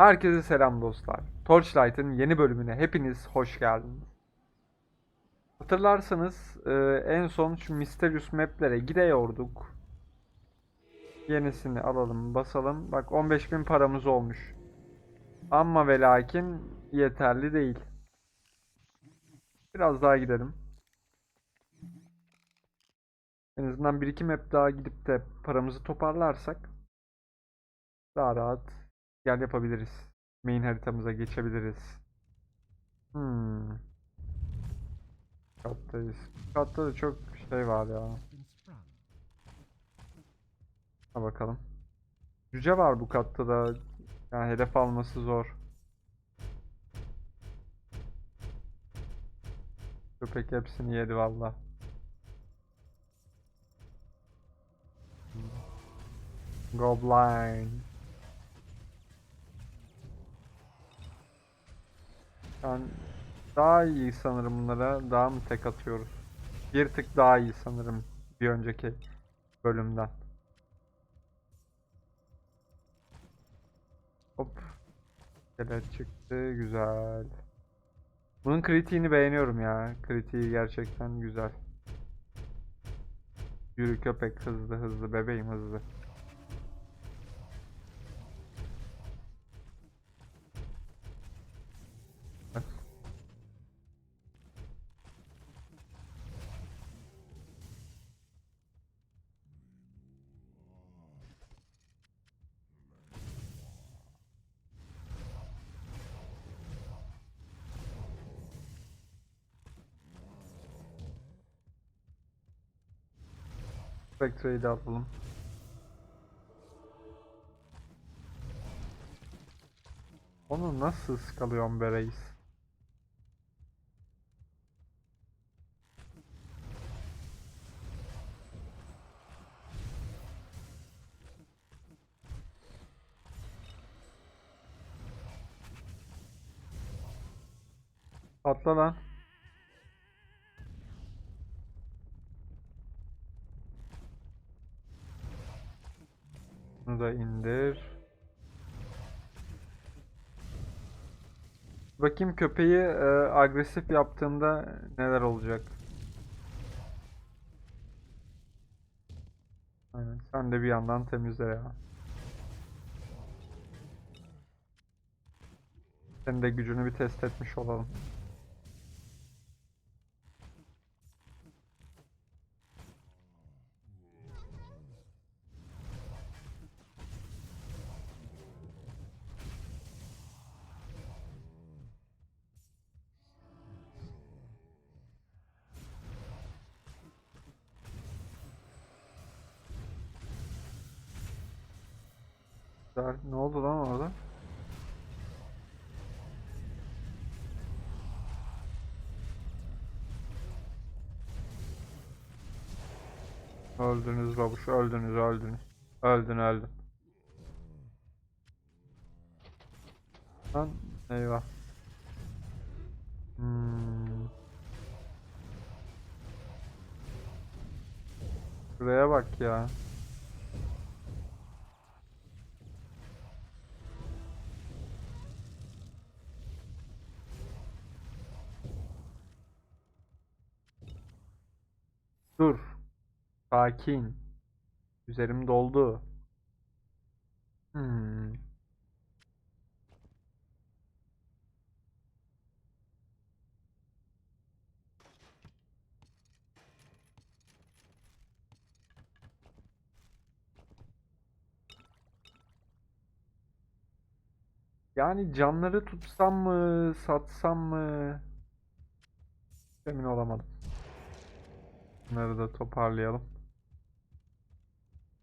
Herkese selam dostlar. Torchlight'ın yeni bölümüne hepiniz hoş geldiniz. Hatırlarsanız e, en son şu Mysterious Map'lere gidiyorduk. Yenisini alalım, basalım. Bak 15.000 paramız olmuş. Ama ve lakin yeterli değil. Biraz daha gidelim. En azından bir iki map daha gidip de paramızı toparlarsak daha rahat yer yapabiliriz. Main haritamıza geçebiliriz. Hmm. Kattayız. Katta da çok şey var ya. Ha bakalım. Cüce var bu katta da. Yani hedef alması zor. Köpek hepsini yedi valla. Goblin. Yani daha iyi sanırım bunlara. Daha mı tek atıyoruz? Bir tık daha iyi sanırım bir önceki bölümden. Hop. Kelet çıktı. Güzel. Bunun kritiğini beğeniyorum ya. Kritiği gerçekten güzel. Yürü köpek hızlı hızlı bebeğim hızlı. Spectre'yi de alalım. Onu nasıl ıskalıyorsun be reis? Atla lan. İndir. Bakayım köpeği e, agresif yaptığımda neler olacak. Aynen. Sen de bir yandan temizle ya. Senin de gücünü bir test etmiş olalım. Güzel. Ne oldu lan orada? Öldünüz babuş, öldünüz, öldünüz. Öldün, öldün. Lan eyvah. Hmm. Şuraya bak ya. Dur. Sakin. Üzerim doldu. Hmm. Yani canları tutsam mı, satsam mı? Emin olamadım. Bunları da toparlayalım.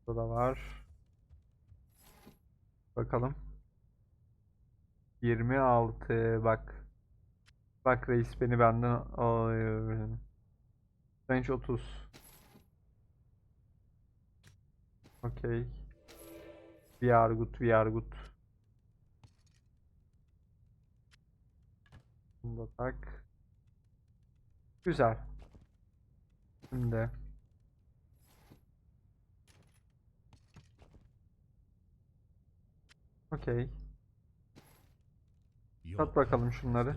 Burada da var. Bakalım. 26 bak. Bak reis beni benden alıyor. Range 30. Okey. We are good, we are good. Bunu da tak. Güzel. Şimdi. Okey. Sat bakalım şunları.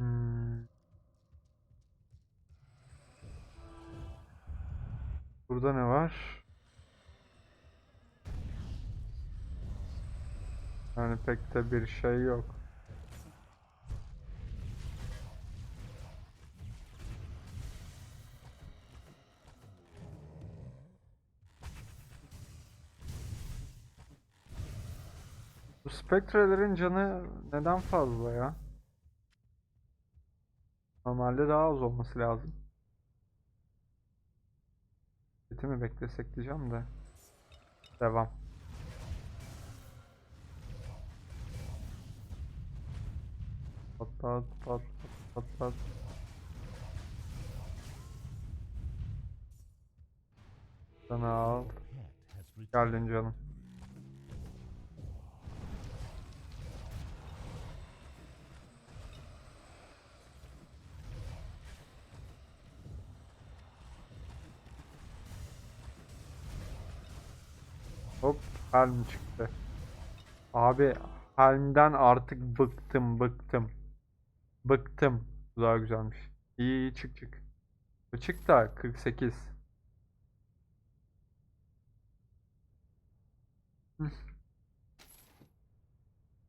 Hmm. Burada ne var? Yani pek de bir şey yok. Bu canı neden fazla ya? Normalde daha az olması lazım. Seti mi beklesek diyeceğim de. Devam. Patlat pat pat pat. Sana al. Geldin canım. Hop Helm çıktı. Abi Helm'den artık bıktım bıktım. Bıktım. Daha güzelmiş. İyi iyi çık çık. Çık da 48. Hı.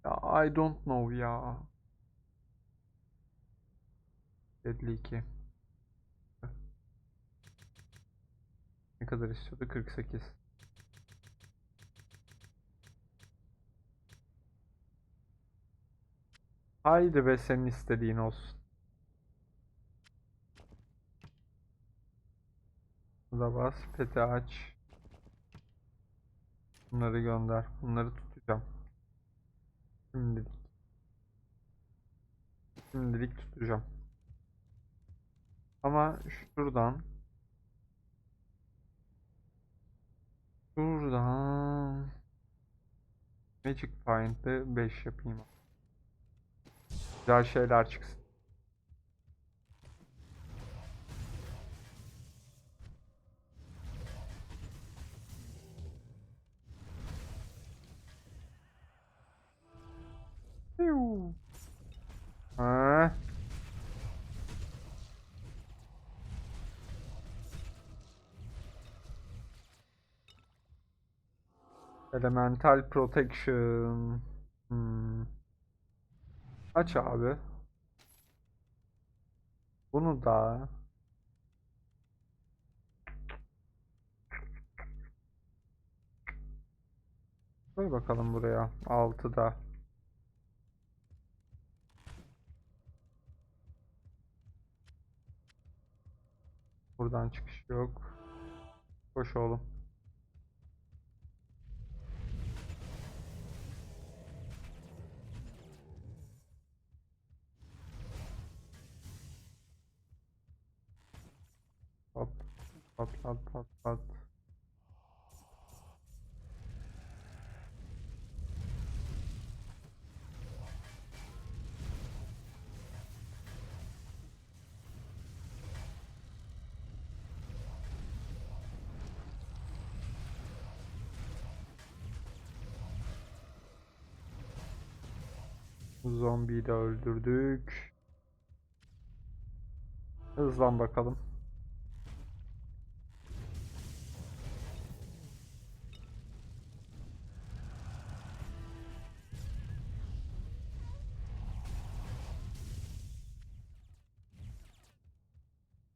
Ya I don't know ya. 52. Ne kadar istiyordu? 48. Haydi be senin istediğin olsun. Burada bas, peti aç. Bunları gönder. Bunları tutacağım. Şimdilik. Şimdilik tutacağım. Ama şuradan Şuradan Magic Find'ı 5 yapayım. Güzel şeyler çıksın. Ha. Elemental Protection. Hmm. Aç abi. Bunu da koy bakalım buraya. 6'da. Buradan çıkış yok. Koş oğlum. Patlat patlat. Zombiyi de öldürdük. Hızlan bakalım.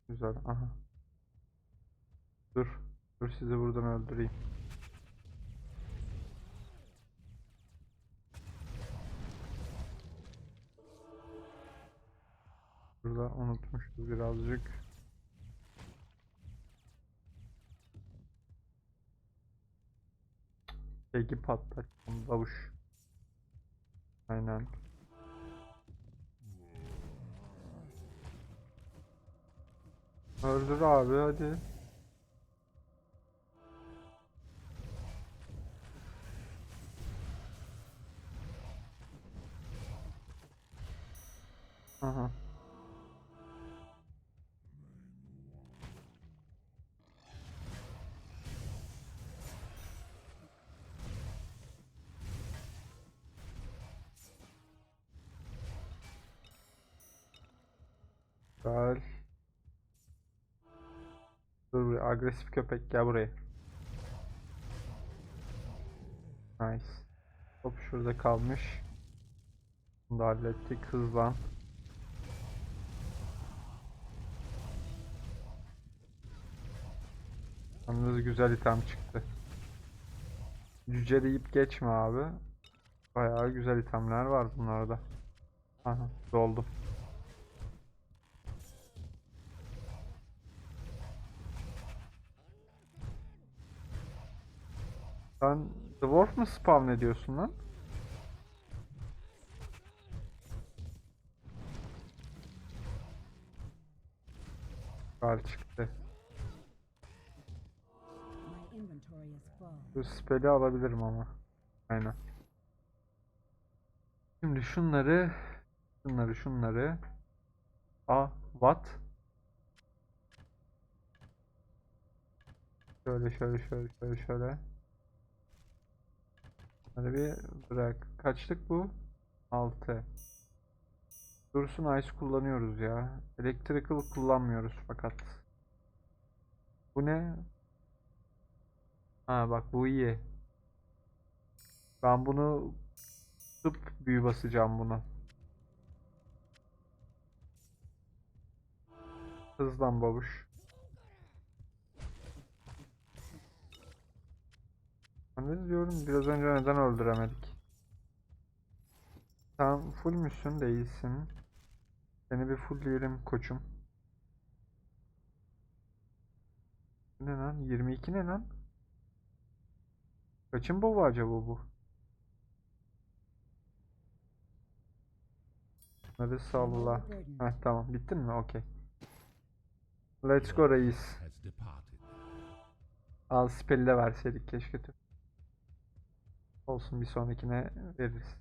Güzel. Aha. Dur. Dur sizi buradan öldüreyim. Burada unutmuşuz birazcık. Peki patlat. Babuş. Aynen. Öldür abi hadi. Aha. Güzel. Dur buraya. Agresif köpek gel buraya. Nice. Hop şurada kalmış. Bunu da hallettik. Hızlan. Yalnız güzel item çıktı. Cüce deyip geçme abi. Bayağı güzel itemler var bunlarda. Aha doldu. Sen Dwarf mı spawn ediyorsun lan? Kar çıktı. Bu spell'i alabilirim ama. Aynen. Şimdi şunları şunları şunları A what? Şöyle şöyle şöyle şöyle şöyle. Hadi bir bırak. Kaçlık bu? 6. Dursun Ice kullanıyoruz ya. Electrical kullanmıyoruz fakat. Bu ne? Ha bak bu iyi. Ben bunu tutup büyü basacağım buna. Hızlan babuş. Ne diyorum biraz önce neden öldüremedik? Sen full müsün değilsin. Seni bir fullleyelim koçum. Ne lan? 22 ne lan? Kaçın baba acaba bu? Hadi salla. Heh tamam bittin mi? Okey. Let's go reis. Al spell'i de verseydik keşke. tüh. Olsun bir sonrakine veririz.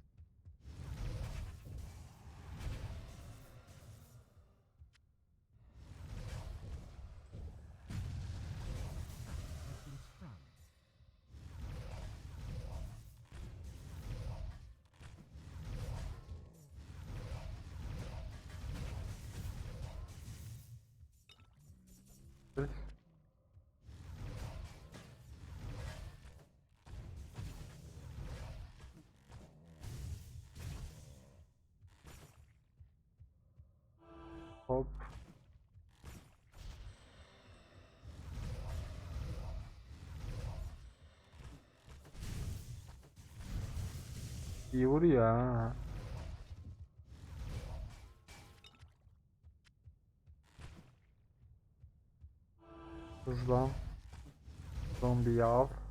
Hop. İyi vuruyor ha. Hızlan. Zombi yav.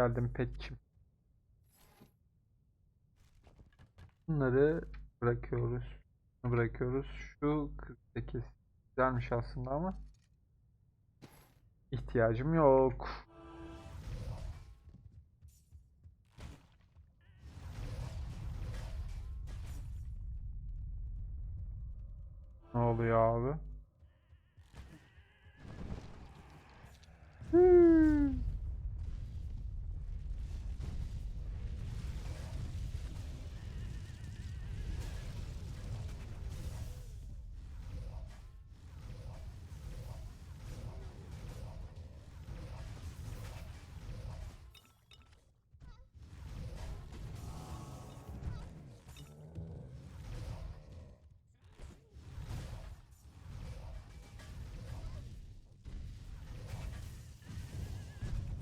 Geldin petçim. Bunları bırakıyoruz. Bırakıyoruz. Şu 48 güzelmiş aslında ama ihtiyacım yok. Ne oluyor abi? Hmm.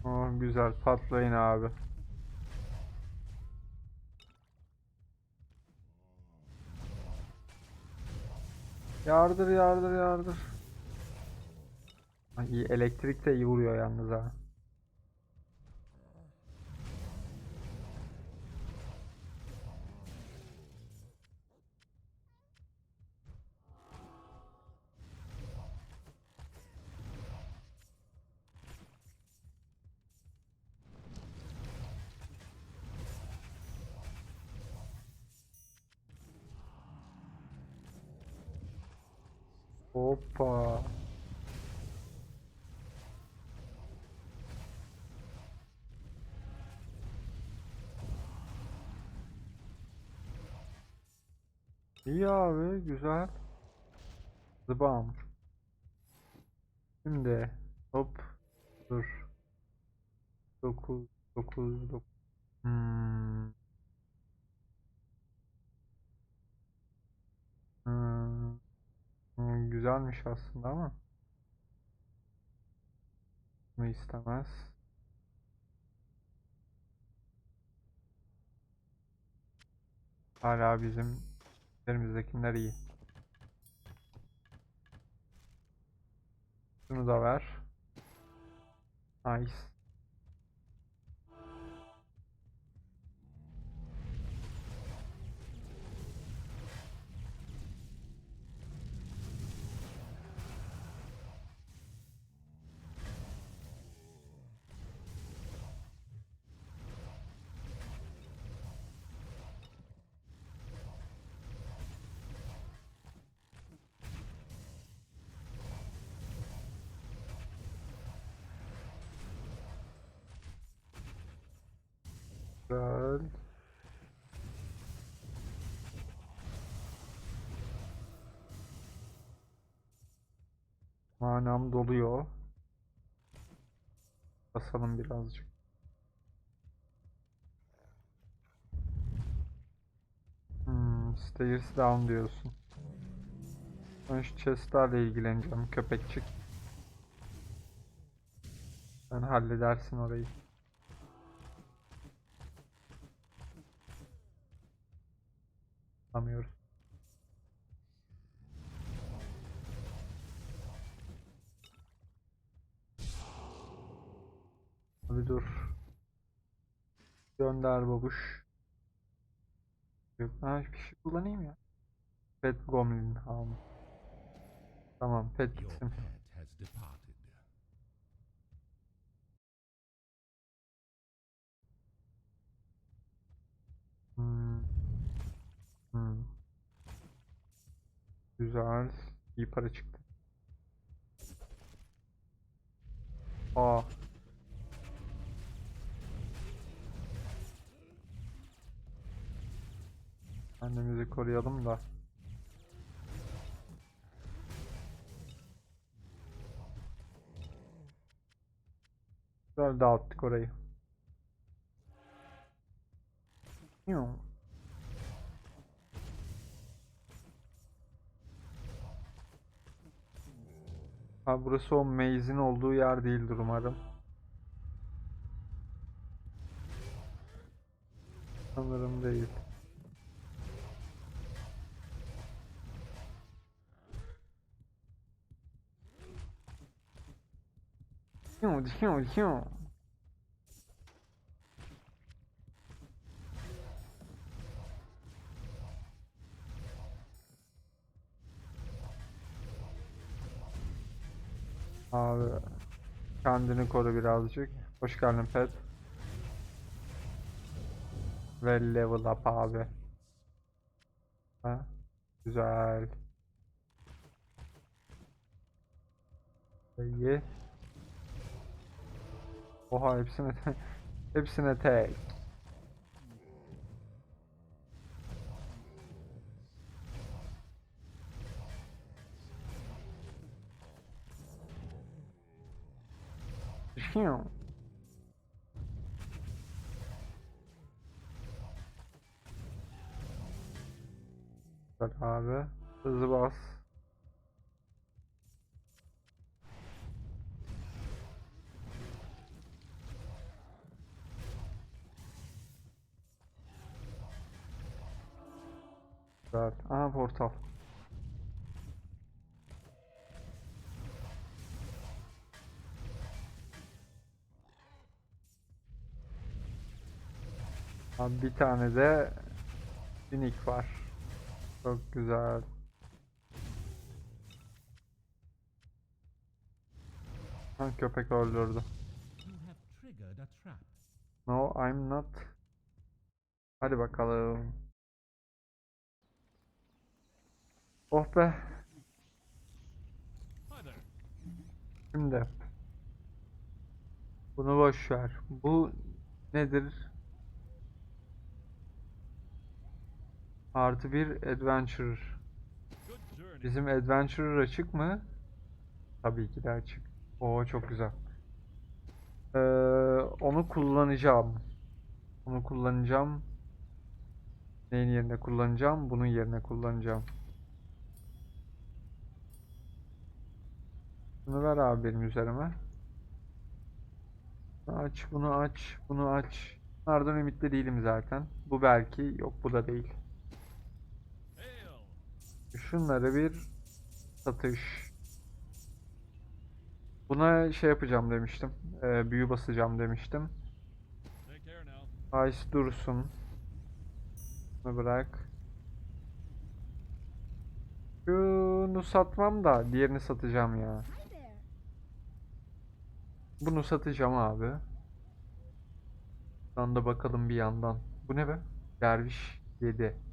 Oh, güzel patlayın abi. Yardır yardır yardır. Ay, elektrik de iyi vuruyor yalnız ha. Hoppa. İyi abi güzel. Zıbam. Şimdi hop dur. 9 9 9 Hmm. Güzelmiş aslında ama bunu istemez. Hala bizim elimizdekiler iyi. Şunu da ver. Nice. Güzel. Manam doluyor. Basalım birazcık. Hmm, stairs down diyorsun. Ben şu chestlerle ilgileneceğim köpekçik. Sen halledersin orayı. Anlamıyoruz. Abi dur. Gönder babuş. Yok. Ha bir şey kullanayım ya. Pet Goblin Hound. Tamam pet gitsin. Hmm. Hmm. Güzel. İyi para çıktı. Aa. Annemizi koruyalım da. Güzel dağıttık orayı. Yoo. Ha burası o maze'in olduğu yer değildir umarım. Sanırım değil. Hiu, hiu, hiu. Abi kendini koru birazcık. Hoş geldin pet. Ve level up abi. Ha? Güzel. İyi. Oha hepsine hepsine tek. Hiu. Bak abi. Hızlı bas. Güzel. Aha portal. Abi bir tane de unik var. Çok güzel. Ha, köpek öldürdü. No, I'm not. Hadi bakalım. Oh be. Şimdi bunu boş ver. Bu nedir? Artı bir adventure. Good journey. Bizim adventurer açık mı? Tabii ki de açık. Oo çok güzel. Ee, onu kullanacağım. Onu kullanacağım. Neyin yerine kullanacağım? Bunun yerine kullanacağım. Bunu ver abi benim üzerime. Aç, bunu aç, bunu aç. Bunlardan ümitli değilim zaten. Bu belki, yok bu da değil. Şunları bir satış. Buna şey yapacağım demiştim. Ee, büyü basacağım demiştim. Ice dursun. Bunu bırak. Şunu satmam da diğerini satacağım ya. Bunu satacağım abi. Şuradan da bakalım bir yandan. Bu ne be? Derviş 7.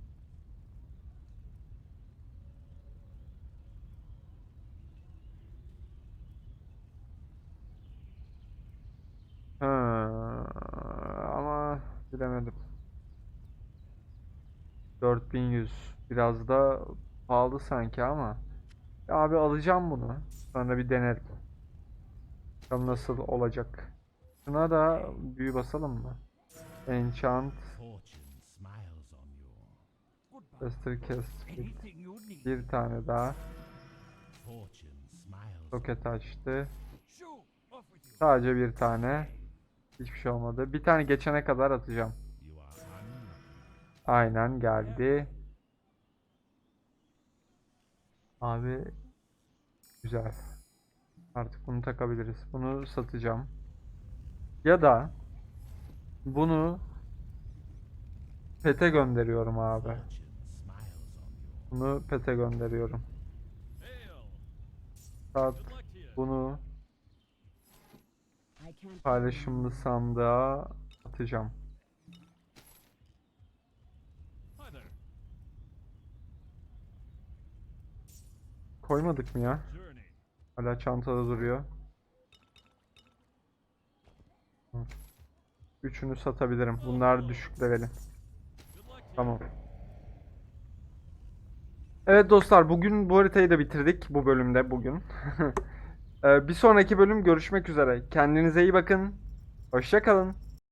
Ha, ama bilemedim. 4100 biraz da pahalı sanki ama. Ya abi alacağım bunu. Sonra bir denerim. Bakalım nasıl olacak. Şuna da büyü basalım mı? Enchant. Tester Cast. Bir tane daha. Roket açtı. Sadece bir tane. Hiçbir şey olmadı. Bir tane geçene kadar atacağım. Aynen geldi. Abi güzel. Artık bunu takabiliriz. Bunu satacağım. Ya da bunu pete gönderiyorum abi. Bunu pete gönderiyorum. Sat bunu. Paylaşımlı sandığa atacağım. Koymadık mı ya? Hala çantada duruyor. Üçünü satabilirim. Bunlar düşük leveli. Tamam. Evet dostlar bugün bu haritayı da bitirdik bu bölümde bugün. Ee, bir sonraki bölüm görüşmek üzere. Kendinize iyi bakın. Hoşça kalın.